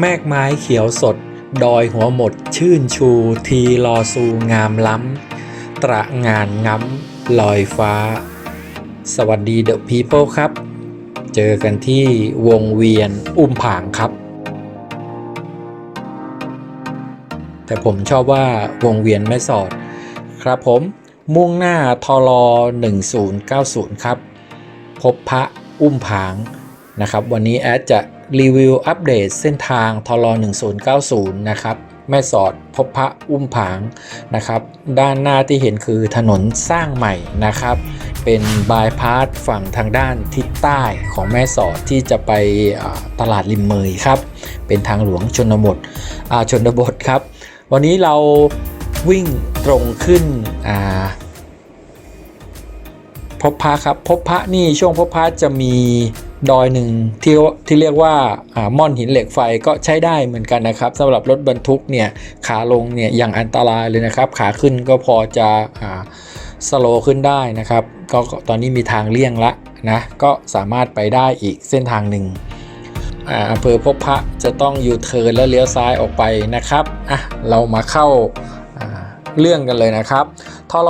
แมกไม้เขียวสด ดอยหัวหมดชื่นชู ทีรอซูงามล้ำ ตระงานง้ำลอยฟ้า สวัสดีเดอะพีเ e ครับ เจอกันที่วงเวียนอุ้มผางครับ แต่ผมชอบว่าวงเวียนแม่สอด ครับผมมุ่งหน้าทอรอ1090 ครับ พบพระอุ้มผางนะครับ วันนี้แอดจะ รีวิวอัปเดตเส้นทางทอรอ1090 นะครับแม่สอดพบพระอุ้มผางนะครับ ด้านหน้าที่เห็นคือถนนสร้างใหม่นะครับ เป็นบายพาสฝั่งทางด้านทิศใต้ของแม่สอดที่จะไปตลาดริมเมยครับ เป็นทางหลวงชนบทชนบทครับ วันนี้เราวิ่งตรงขึ้นพบพระครับ พบพระนี่ช่วงพบพระจะมีดอยหนึ่งที่ที่เรียกว่าอ่าม่อนหินเหล็กไฟก็ใช้ได้เหมือนกันนะครับสำหรับรถบรรทุกเนี่ยขาลงเนี่ยอย่างอันตรายเลยนะครับ ขาขึ้นก็พอจะอ่าสโลว์ขึ้นได้นะครับ ก็ตอนนี้มีทางเลี่ยงละนะก็สามารถไปได้อีกเส้นทางหนึ่งอำเภอพบพระจะต้องยูเทิร์นแล้วเลี้ยวซ้ายออกไปนะครับอะเรามาเข้า เรื่องกันเลยนะครับทร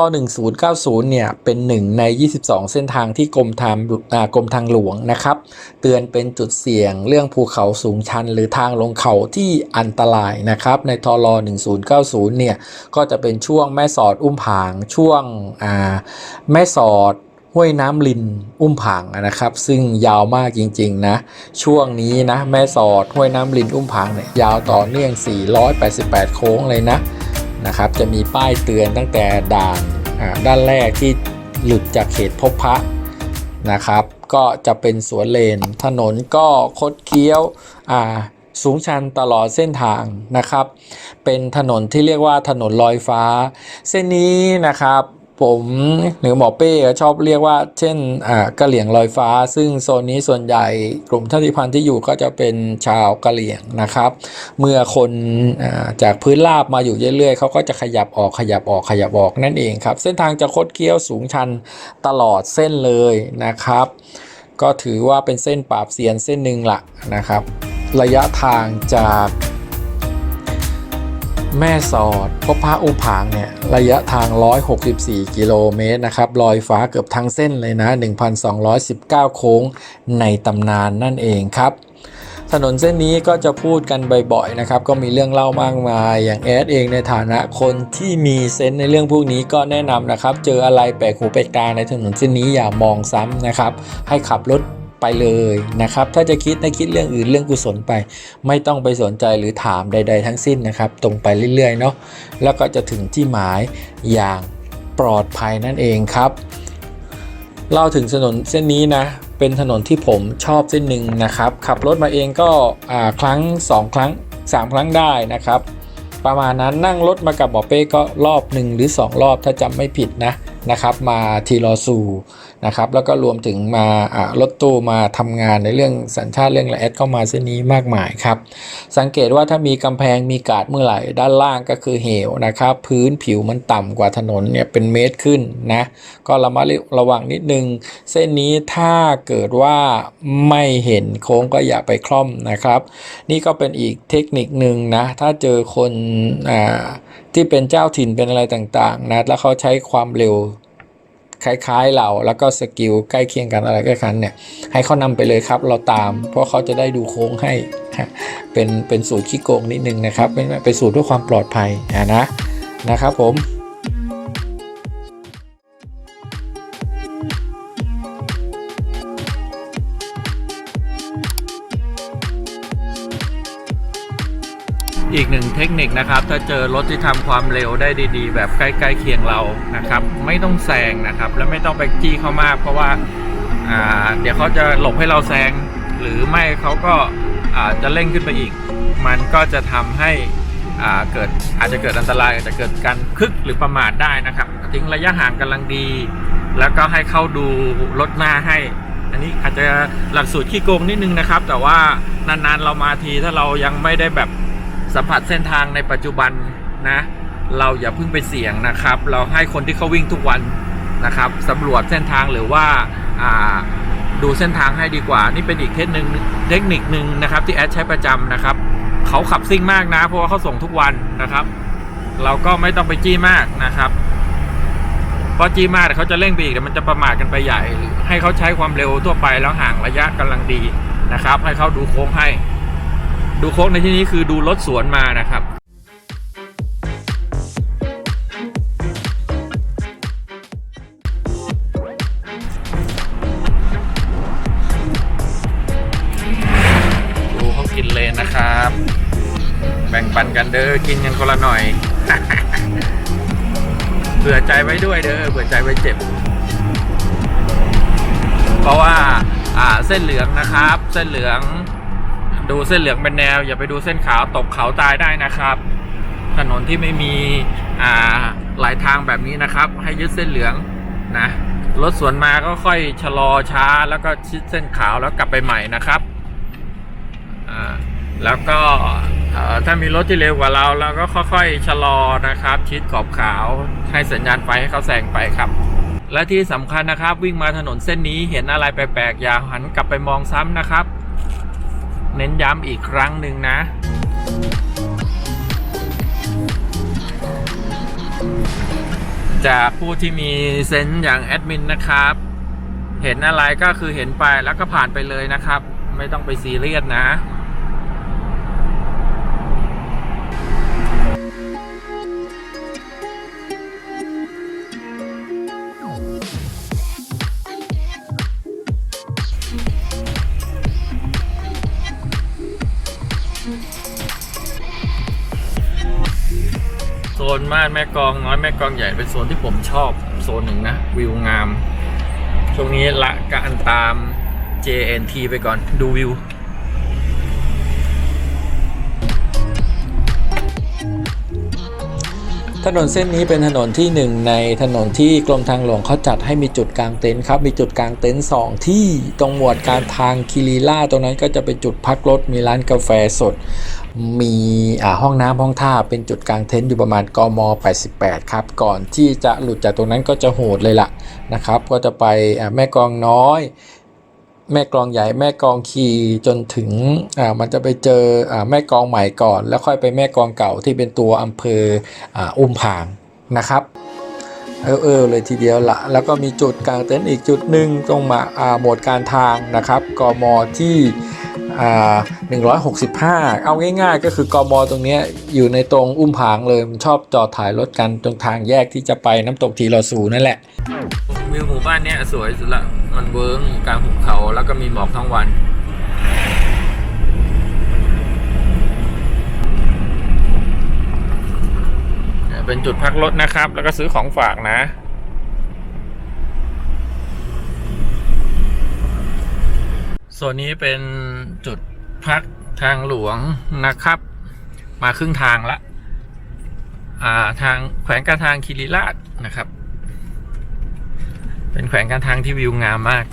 1090 เนี่ย เป็นหนึ่งใน 22 เส้นทางที่กรมทางอ่กรมทางหลวงนะครับ เตือนเป็นจุดเสี่ยงเรื่องภูเขาสูงชัน หรือทางลงเขาที่อันตรายนะครับ ในทร1090 เนี่ย ก็จะเป็นช่วงแม่สอดอุ้มผางช่วงแม่สอดห้วยน้ำลินอุ้มผางนะครับ ซึ่งยาวมากจริงๆนะช่วงนี้นะแม่สอดห้วยน้ำลินอุ้มผางเนี่ยยาวต่อเนื่อง 488 โค้งเลยนะ นะครับ จะมีป้ายเตือนตั้งแต่ด่านด้านแรกที่หลุดจากเขตพบพระนะครับ ก็จะเป็นสวนเลน ถนนก็คดเคี้ยวสูงชันตลอดเส้นทางนะครับ เป็นถนนที่เรียกว่าถนนลอยฟ้า เส้นนี้นะครับ ผมหรือหมอเป้ชอบเรียกว่า เช่นอ่ากะเหลี่ยงลอยฟ้า ซึ่งโซนนี้ส่วนใหญ่กลุ่มชาติพันธุ์ที่อยู่ก็จะเป็นชาวกะเหลี่ยงนะครับ เมื่อคนอ่าจากพื้นราบมาอยู่เรื่อยๆเขาก็จะขยับออกขยับออกขยับออกนั่นเองครับ เส้นทางจะคดเคี้ยวสูงชันตลอดเส้นเลยนะครับ ก็ถือว่าเป็นเส้นปราบเซียนเส้นหนึ่งละนะครับ ระยะทางจาก แม่สอดพบพระอุผางเนี่ยระยะทาง 164 กิโลเมตรนะครับลอยฟ้าเกือบทั้งเส้นเลยนะ 1,219 โค้งในตำนานนั่นเองครับถนนเส้นนี้ก็จะพูดกันบ่อยๆนะครับ ก็มีเรื่องเล่ามากมาย อย่างแอดเองในฐานะคนที่มีเซนในเรื่องพวกนี้ก็แนะนำนะครับ เจออะไรแปลกหูแปลกตาในถนนเส้นนี้อย่ามองซ้ำนะครับ ให้ขับรถ ไปเลยนะครับ ถ้าจะคิดนะคิดเรื่องอื่นเรื่องกุศลไป ไม่ต้องไปสนใจหรือถามใด ๆ ทั้งสิ้นนะครับ ตรงไปเรื่อยๆเนาะแล้วก็จะถึงที่หมายอย่างปลอดภัยนั่นเองครับเล่าถึงถนนเส้นนี้นะเป็นถนนที่ผมชอบเส้นหนึ่งนะครับ ขับรถมาเองก็ครั้ง 2 ครั้ง 3 ครั้งได้นะครับ ประมาณนั้นนั่งรถมากับหมอเป้ก็รอบหนึ่งหรือ 2 รอบถ้าจำไม่ผิดนะ นะครับมาทีรอซูนะครับแล้วก็รวมถึงมาอ่ารถตู้มาทำงานในเรื่องสัญชาติเรื่องละแอดเข้ามาเส้นนี้มากมายครับ สังเกตว่าถ้ามีกำแพงมีกาดเมื่อไหร่ด้านล่างก็คือเหวนะครับ พื้นผิวมันต่ำกว่าถนนเนี่ยเป็นเมตรขึ้นนะก็ระมัดระวังนิดนึง เส้นนี้ถ้าเกิดว่าไม่เห็นโค้งก็อย่าไปคล่อมนะครับ นี่ก็เป็นอีกเทคนิคหนึ่งนะถ้าเจอคนอ่า ที่เป็นเจ้าถิ่นเป็นอะไรต่างๆนะแล้วเขาใช้ความเร็วคล้ายๆเราแล้วก็สกิลใกล้เคียงกันอะไรก็คันเนี่ยให้เขานำไปเลยครับเราตาม เพราะเขาจะได้ดูโค้งให้เป็นเป็นสูตรขี้โกงนิดนึงนะครับเป็นเป็นสูตรด้วยความปลอดภัยนะนะครับผม หนึ่งเทคนิคนะครับ ถ้าเจอรถที่ทำความเร็วได้ดีๆ แบบใกล้ๆเคียงเรานะครับ ไม่ต้องแซงนะครับ และไม่ต้องไปจี้เขามาก เพราะว่าเดี๋ยวเขาจะหลบให้เราแซง หรือไม่เขาก็จะเร่งขึ้นไปอีก มันก็จะทำให้เกิดอาจจะเกิดอันตรายอาจจะเกิดการคึกหรือประมาทได้นะครับ ทิ้งระยะห่างกำลังดี แล้วก็ให้เข้าดูรถหน้าให้ อันนี้อาจจะหลักสูตรขี้โกงนิดนึงนะครับ แต่ว่านานๆเรามาทีถ้าเรายังไม่ได้แบบ สัมผัสเส้นทางในปัจจุบันนะ เราอย่าเพิ่งไปเสี่ยงนะครับ เราให้คนที่เขาวิ่งทุกวันนะครับสำรวจเส้นทางหรือว่าาดูเส้นทางให้ดีกว่า นี่เป็นอีกเทคนิคเทคนิคนึงนะครับ ที่แอดใช้ประจำนะครับ เขาขับซิ่งมากนะ เพราะว่าเขาส่งทุกวันนะครับ เราก็ไม่ต้องไปจี้มากนะครับเพราะจี้มากเขาจะเร่งไปอีกเดี๋ยวมันจะประมาทกันไปใหญ่ ให้เขาใช้ความเร็วทั่วไปแล้วห่างระยะกำลังดีนะครับ ให้เขาดูโค้งให้ ดูโค้งในที่นี้คือดูรถสวนมานะครับ ดูเขากินเลนนะครับ แบ่งปันกันเด้อกินกันคนละหน่อย เผื่อใจไว้ด้วยเด้อเผื่อใจไว้เจ็บ เพราะว่าอ่าเส้นเหลืองนะครับ เส้นเหลือง ดูเส้นเหลืองเป็นแนว อย่าไปดูเส้นขาวตกเขาตายได้นะครับ ถนนที่ไม่มีอ่าหลายทางแบบนี้นะครับ ให้ยึดเส้นเหลืองนะรถสวนมาก็ค่อยชะลอช้าแล้วก็ชิดเส้นขาวแล้วกลับไปใหม่นะครับอ่าแล้วก็ถ้ามีรถที่เร็วกว่าเราเราก็ค่อยๆชะลอนะครับ ชิดขอบขาวให้สัญญาณไฟให้เขาแซงไปครับ และที่สำคัญนะครับ วิ่งมาถนนเส้นนี้เห็นอะไรแปลกๆอย่าหันกลับไปมองซ้ำนะครับ เน้นย้ำอีกครั้งหนึ่งนะ จากผู้ที่มีเซนส์อย่างแอดมินนะครับ เห็นอะไรก็คือเห็นไปแล้วก็ผ่านไปเลยนะครับ ไม่ต้องไปซีเรียสนะ นม่านแม่กองน้อยแม่กองใหญ่เป็นโซนที่ผมชอบโซนหนึ่งนะวิวงาม ช่วงนี้ละการตาม JNT ไปก่อนดูวิวถนนเส้นนี้เป็นถนนที่หนึ่งในถนนที่กรมทางหลวงเขาจัดให้มีจุดกลางเต็นท์ครับ มีจุดกลางเต็นท์สองที่ตรงหมวดการทางคิริล่าตรงนั้นก็จะเป็นจุดพักรถมีร้านกาแฟสด มีห้องน้ำห้องท่าเป็นจุดกลางเต็นท์อยู่ประมาณกม 88 ครับ ก่อนที่จะหลุดจากตรงนั้นก็จะโหดเลยล่ะนะครับ ก็จะไปแม่กองน้อย แม่กองใหญ่แม่กองคีจนถึงมันจะไปเจอแม่กองใหม่ก่อน แล้วค่อยไปแม่กองเก่าที่เป็นตัวอำเภออุ้มผางนะครับเออเออเลยทีเดียวละแล้วก็มีจุดกลางเต็นท์อีกจุดหนึ่งตรงมาอ่าหมดการทางนะครับกมที่ 165 เอาง่ายๆ ก็คือกมตรงนี้อยู่ในตรงอุ้มผางเลย มันชอบจอดถ่ายรถกันตรงทางแยกที่จะไปน้ำตกทีลอซูนั่นแหละวิวหมู่บ้านเนี้ยสวยสุดละ มันเวิร์กอยู่กลางหุบเขาแล้วก็มีหมอกทั้งวันเป็นจุดพักรถนะครับ แล้วก็ซื้อของฝากนะ โซนนี้เป็นจุดพักทางหลวงนะครับ มาครึ่งทางละอ่าทางแขวงการทางคิริราชนะครับ เป็นแขวงการทางที่วิวงามมาก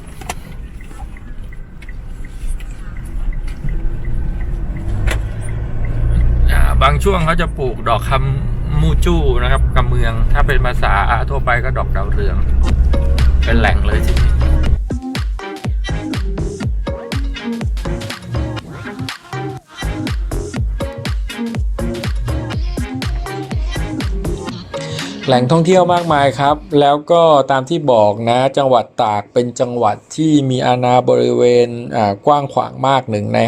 อ่าบางช่วงเขาจะปลูกดอกคำมูจูนะครับกำเมือง ถ้าเป็นภาษาทั่วไปก็ดอกดาวเรือง เป็นแหล่งเลยที่นี่ แหล่งท่องเที่ยวมากมายครับ แล้วก็ตามที่บอกนะ จังหวัดตากเป็นจังหวัดที่มีอาณาบริเวณอ่ากว้างขวางมากหนึ่งใน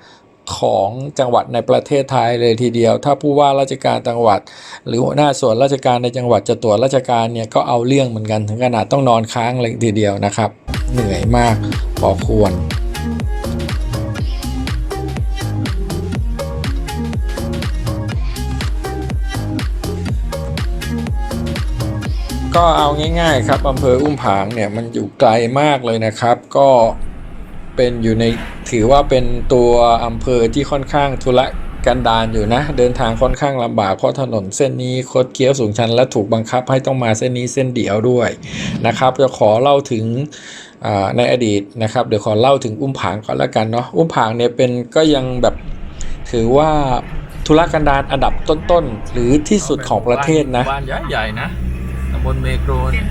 5 ของจังหวัดในประเทศไทยเลยทีเดียว ถ้าผู้ว่าราชการจังหวัด หรือหัวหน้าส่วนราชการในจังหวัดจะตรวจราชการเนี่ยก็เอาเรื่องเหมือนกันถึงขนาดต้องนอนค้างเลยทีเดียวนะครับ เหนื่อยมากพอควร ก็เอาง่ายๆครับอำเภออุ้มผางเนี่ยมันอยู่ไกลมากเลยนะครับ ก็เป็นอยู่ในถือว่าเป็นตัวอำเภอที่ค่อนข้างทุรกันดารอยู่นะ เดินทางค่อนข้างลำบากเพราะถนนเส้นนี้คดเคี้ยวสูงชันและถูกบังคับให้ต้องมาเส้นนี้เส้นเดียวด้วยนะครับ จะขอเล่าถึงในอดีตนะครับ เดี๋ยวขอเล่าถึงอุ้มผางก่อนละกันเนาะอุ้มผางเนี่ยเป็นก็ยังแบบถือว่าทุรกันดารอันดับต้นๆ หรือที่สุดของประเทศนะบ้านใหญ่ๆนะ บนเมโกรเนี่ย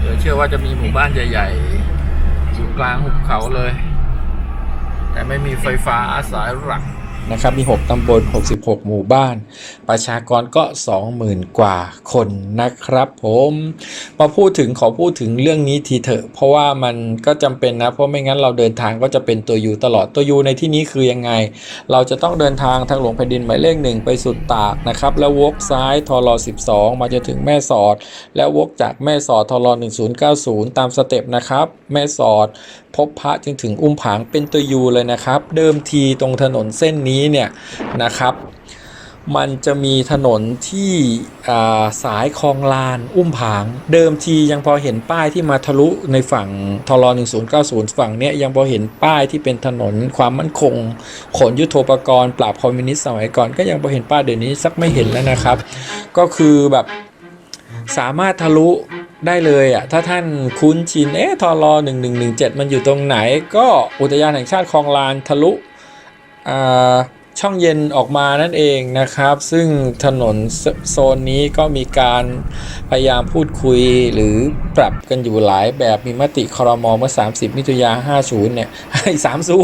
เดี๋ยวเชื่อว่าจะมีหมู่บ้านใหญ่ ๆ อยู่กลางหุบเขาเลย แต่ไม่มีไฟฟ้าสายหลัก นะครับมี 6 ตำบล 66 หมู่บ้าน ประชากรก็ 20,000 กว่าคนนะครับผมมาพูดถึงขอพูดถึงเรื่องนี้ทีเถอะ เพราะว่ามันก็จำเป็นนะ เพราะไม่งั้นเราเดินทางก็จะเป็นตัวยูตลอดตัวยูในที่นี้คือยังไง เราจะต้องเดินทางทางหลวงแผ่นดินหมายเลขหนึ่งไปสุดตากนะครับ แล้ววกซ้ายทร12 มาจนถึงแม่สอด แล้ววกจากแม่สอดทร1090 ตามสเต็ปนะครับ แม่สอด พบพระจึงถึงอุ้มผางเป็นตัวยูเลยนะครับ เดิมทีตรงถนนเส้นนี้เนี่ยนะครับ มันจะมีถนนที่าสายคลองลานอุ้มผาง เดิมทียังพอเห็นป้ายที่มาทะลุในฝั่งทร1090 ฝั่งเนี้ยยังพอเห็นป้ายที่เป็นถนนความมั่นคง ขนยุทโธปกรณ์ปราบคอมมิวนิสต์สมัยก่อนก็ยังพอเห็นป้ายเดี๋ยวนี้สักไม่เห็นแล้วนะครับ ก็คือแบบสามารถทะลุ ได้เลยอะถ้าท่านคุ้นชินเอ๊ะทรอ1117มันอยู่ตรงไหน ก็อุทยานแห่งชาติคลองลานทะลุอ่า ช่องเย็นออกมานั่นเองนะครับ ซึ่งถนนโซนนี้ก็มีการพยายามพูดคุยหรือปรับกันอยู่หลายแบบมีมติครมเมื่อ 30 มิถุนายน50 เนี่ยให้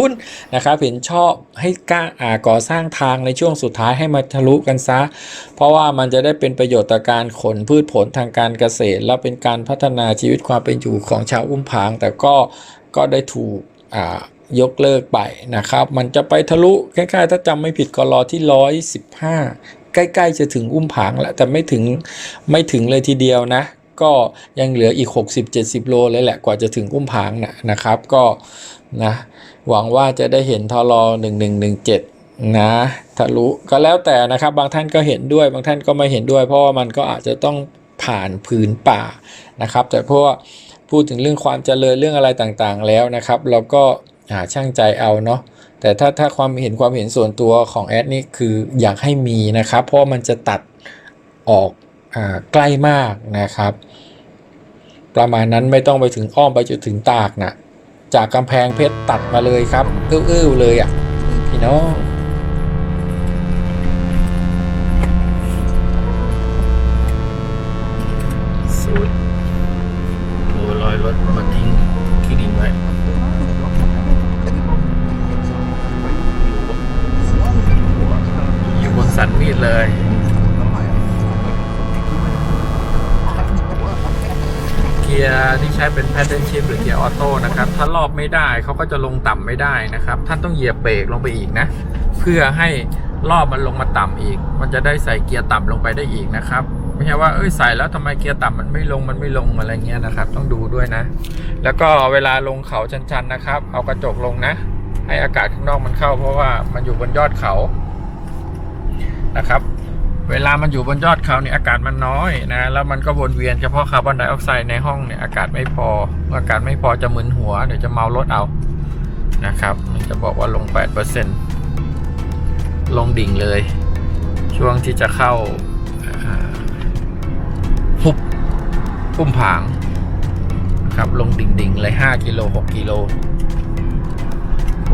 30 นะครับ เห็นชอบให้กล้าอ่าก่อสร้างทางในช่วงสุดท้ายให้มาทะลุกันซะ เพราะว่ามันจะได้เป็นประโยชน์ต่อการขนพืชผลทางการเกษตร และเป็นการพัฒนาชีวิตความเป็นอยู่ของชาวอุ้มผาง แต่ก็ก็ได้ถูกอ่า ยกเลิกไปนะครับ มันจะไปทะลุใกล้ๆ ถ้าจำไม่ผิดก็รอที่ 115 ใกล้ๆจะถึงอุ้มผางแล้วแต่ไม่ถึงไม่ถึงเลยทีเดียวนะ ก็ยังเหลืออีก 60-70 โลเลยแหละกว่าจะถึงอุ้มผางนะนะครับ ก็นะหวังว่าจะได้เห็นทร1117นะทะลุก็แล้วแต่นะครับบางท่านก็เห็นด้วยบางท่านก็ไม่เห็นด้วย เพราะว่ามันก็อาจจะต้องผ่านผืนป่านะครับ แต่เพราะว่าพูดถึงเรื่องความเจริญเรื่องอะไรต่างๆแล้วนะครับ เราก็ หาช่างใจเอาเนาะแต่ถ้าถ้าความเห็นความเห็นส่วนตัวของแอดนี่คืออยากให้มีนะครับ เพราะมันจะตัดออกอ่าใกล้มากนะครับ ประมาณนั้นไม่ต้องไปถึงอ้อมไปจนถึงตากนะจากกำแพงเพชรตัดมาเลยครับอื้อๆเลยอะพี่น้องสูตรดูรอยรถมาทิ้งขี้ดินไว้ เลย เกียร์ที่ใช้เป็น pattern shift หรือเกียร์ออโต้นะครับ ถ้ารอบไม่ได้เขาก็จะลงต่ำไม่ได้นะครับ ท่านต้องเหยียบเบรกลงไปอีกนะ เพื่อให้รอบมันลงมาต่ำอีก มันจะได้ใส่เกียร์ต่ำลงไปได้อีกนะครับไม่ใช่ว่าเอ้ยใส่แล้วทำไมเกียร์ต่ำมันไม่ลงมันไม่ลงอะไรเงี้ยนะครับ ต้องดูด้วยนะ แล้วก็เวลาลงเขาชันๆนะครับ เอากระจกลงนะ ให้อากาศข้างนอกมันเข้า เพราะว่ามันอยู่บนยอดเขา นะครับ เวลามันอยู่บนยอดเขาเนี่ยอากาศมันน้อยนะแล้วมันก็วนเวียนเฉพาะคาร์บอนไดออกไซด์ในห้องเนี่ยอากาศไม่พออากาศไม่พอจะมึนหัวเดี๋ยวจะเมารถเอานะครับมันจะบอกว่าลง 8%ลงดิ่งเลย ช่วงที่จะเข้าอ่าหุบพุ่มผางครับลงดิ่งๆเลย 5 กิโล 6 กิโล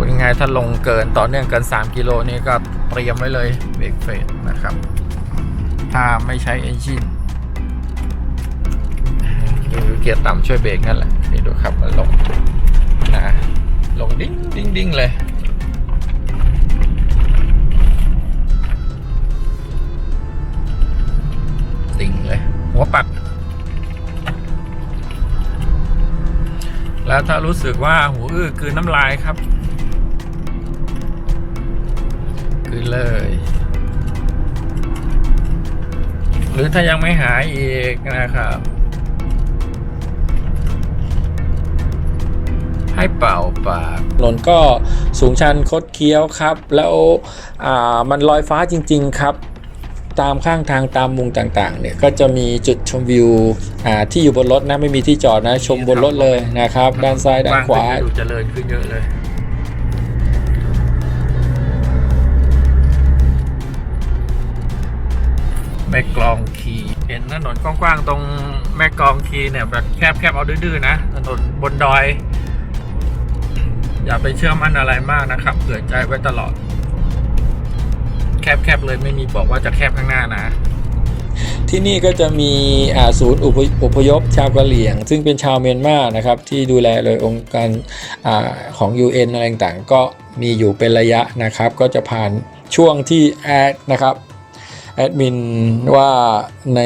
พูดง่ายๆถ้าลงเกินต่อเนื่องเกิน 3 กิโลนี่ก็เตรียมไว้เลยเบรกเฟสนะครับ ถ้าไม่ใช้เอนจินหรือเกียร์ต่ำช่วยเบรกนั่นแหละนี่ดูครับมันลงนะลงดิ้งดิ้งดิ้งเลยดิ่งเลย หัวปัก แล้วถ้ารู้สึกว่าหูอื้อคือน้ำลายครับ คือเลย หรือถ้ายังไม่หายอีกนะครับ ให้เป่าปากถนนก็สูงชันคดเคี้ยวครับ แล้วอ่ามันลอยฟ้าจริง ๆ ครับตามข้างทางตามมุมต่างๆเนี่ยก็จะมีจุดชมวิวอ่าที่อยู่บนรถนะไม่มีที่จอดนะชมบนรถเลยนะครับ ด้านซ้ายด้านขวาบ้ขึ้นดูเจริญขึ้นเยอะเลย แม่กลองคีเห็นถนนกว้างๆตรงแม่กลองคีเนี่ยแบบแคบๆเอาดื้อๆนะถนนบนดอย อย่าไปเชื่อมั่นอะไรมากนะครับเผื่อใจไว้ตลอด แคบๆเลยไม่มีบอกว่าจะแคบข้างหน้านะที่นี่ก็จะมีศูนย์อพยอพยพชาวกะเหรี่ยง ซึ่งเป็นชาวเมียนมานะครับ ที่ดูแลโดยองค์การอของ UN อะไรต่างๆ ก็มีอยู่เป็นระยะนะครับ ก็จะผ่านช่วงที่แอดนะครับ แอดมินว่าใน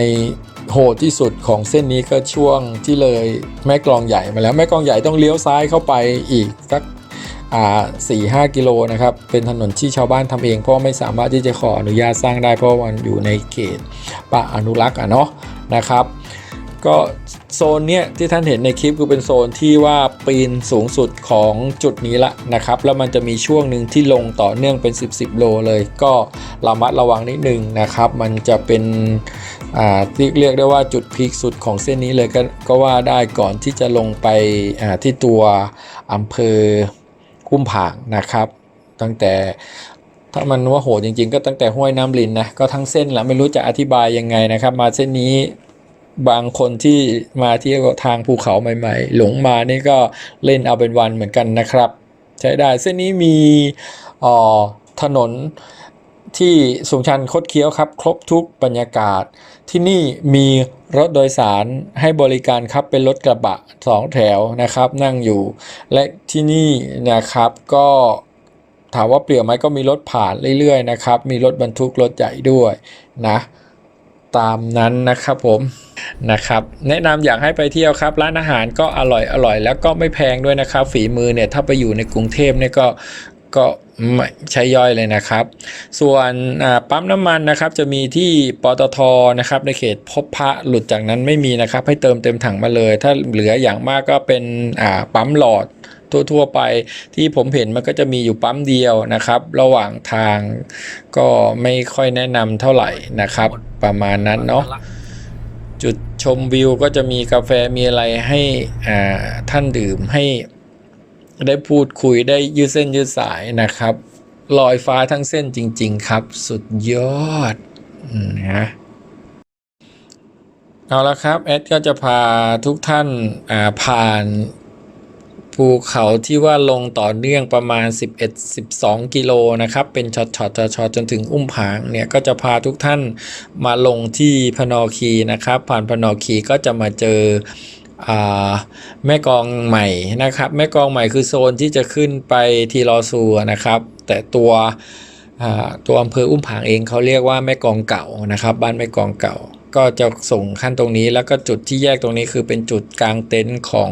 โหดที่สุดของเส้นนี้ก็ช่วงที่เลยแม่กลองใหญ่มาแล้วแม่กลองใหญ่ต้องเลี้ยวซ้ายเข้าไปอีกสักอ่าสี่ห้ากิโลนะครับ เป็นถนนที่ชาวบ้านทำเอง เพราะไม่สามารถที่จะขออนุญาตสร้างได้เพราะวันอยู่ในเขตป่าอนุรักษ์อะเนาะนะครับ ก็โซนเนี้ยที่ท่านเห็นในคลิปคือเป็นโซนที่ว่าปีนสูงสุดของจุดนี้ละนะครับ แล้วมันจะมีช่วงหนึ่งที่ลงต่อเนื่องเป็น 10 10โลเลย ก็ระมัดระวังนิดนึงนะครับ มันจะเป็นอ่าเรียกได้ว่าจุดพีคสุดของเส้นนี้เลยก็ก็ว่าได้ก่อนที่จะลงไปอ่าที่ตัวอำเภอคุ้มผางนะครับ ตั้งแต่ถ้ามันว่าโหดจริงๆ ก็ตั้งแต่ห้วยน้ำลินนะก็ทั้งเส้นแหละไม่รู้จะอธิบายยังไงนะครับ มาเส้นนี้ บางคนที่มาเที่ยวทางภูเขาใหม่ ๆ หลงมานี่ก็เล่นเอาเป็นวันเหมือนกันนะครับ ใช้ได้เส้นนี้มีออถนนที่สูงชันคดเคี้ยวครับ ครบทุกบรรยากาศ ที่นี่มีรถโดยสารให้บริการครับเป็นรถกระบะสองแถวนะครับ นั่งอยู่ และที่นี่นะครับก็ถามว่าเปลี่ยวไหมก็มีรถผ่านเรื่อยๆนะครับ มีรถบรรทุกรถใหญ่ด้วยนะ ตามนั้นนะครับผมนะครับแนะนำอยากให้ไปเที่ยวครับ ร้านอาหารก็อร่อยอร่อย แล้วก็ไม่แพงด้วยนะครับ ฝีมือเนี่ยถ้าไปอยู่ในกรุงเทพเนี่ยก็ก็ไม่ใช้ย่อยเลยนะครับ ส่วนปั๊มน้ำมันนะครับ จะมีที่ปตทนะครับ ในเขตพบพระหลุดจากนั้นไม่มีนะครับ ให้เติมเต็มถังมาเลย ถ้าเหลืออย่างมากก็เป็นปั๊มหลอด ทั่ว ๆ ไป ที่ผมเห็นมันก็จะมีอยู่ปั๊มเดียวนะครับ ระหว่างทางก็ไม่ค่อยแนะนำเท่าไหร่นะครับ ประมาณนั้นเนาะจุดชมวิวก็จะมีกาแฟมีอะไรให้อ่าท่านดื่มให้ได้พูดคุยได้ยืดเส้นยืดสายนะครับลอยฟ้าทั้งเส้นจริง ๆ ครับ สุดยอดนะเอาละครับ แอดก็จะพาทุกท่านอ่าผ่าน ภูเขาที่ว่าลงต่อเนื่องประมาณ 11-12 กิโลนะครับ เป็นช็อตช็อตชอตจนถึงอุ้มผางเนี่ยก็จะพาทุกท่านมาลงที่พนอคีนะครับ ผ่านพนอคีก็จะมาเจอแม่กองใหม่นะครับ แม่กองใหม่คือโซนที่จะขึ้นไปทีรอซูนะครับ แต่ตัวตัวอำเภออุ้มผางเองเขาเรียกว่าแม่กองเก่านะครับ บ้านแม่กองเก่า ก็จะส่งขั้นตรงนี้แล้วก็จุดที่แยกตรงนี้คือเป็นจุดกลางเต็นท์ของ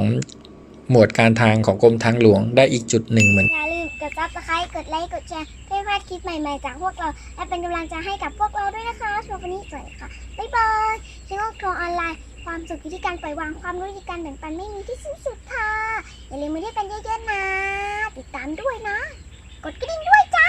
หมวดการทางของกรมทางหลวงได้อีกจุดหนึ่งเหมือนอย่าลืมกดซับสไครต์กดไลค์กดแชร์เพื่อพลาดคลิปใหม่ๆจากพวกเรา และเป็นกำลังใจให้กับพวกเราด้วยนะคะสำหรับวันนี้สวัสดีค่ะบ๊ายบายชิโงโครงออนไลน์ความสุขอยู่ที่การปล่อยวางความรู้ที่การแบ่งปันไม่มีที่สิ้นสุดค่ะ อย่าลืมมาเที่ยวกันเยอะๆนะ ติดตามด้วยนะ กดกระดิ่งด้วยจ้า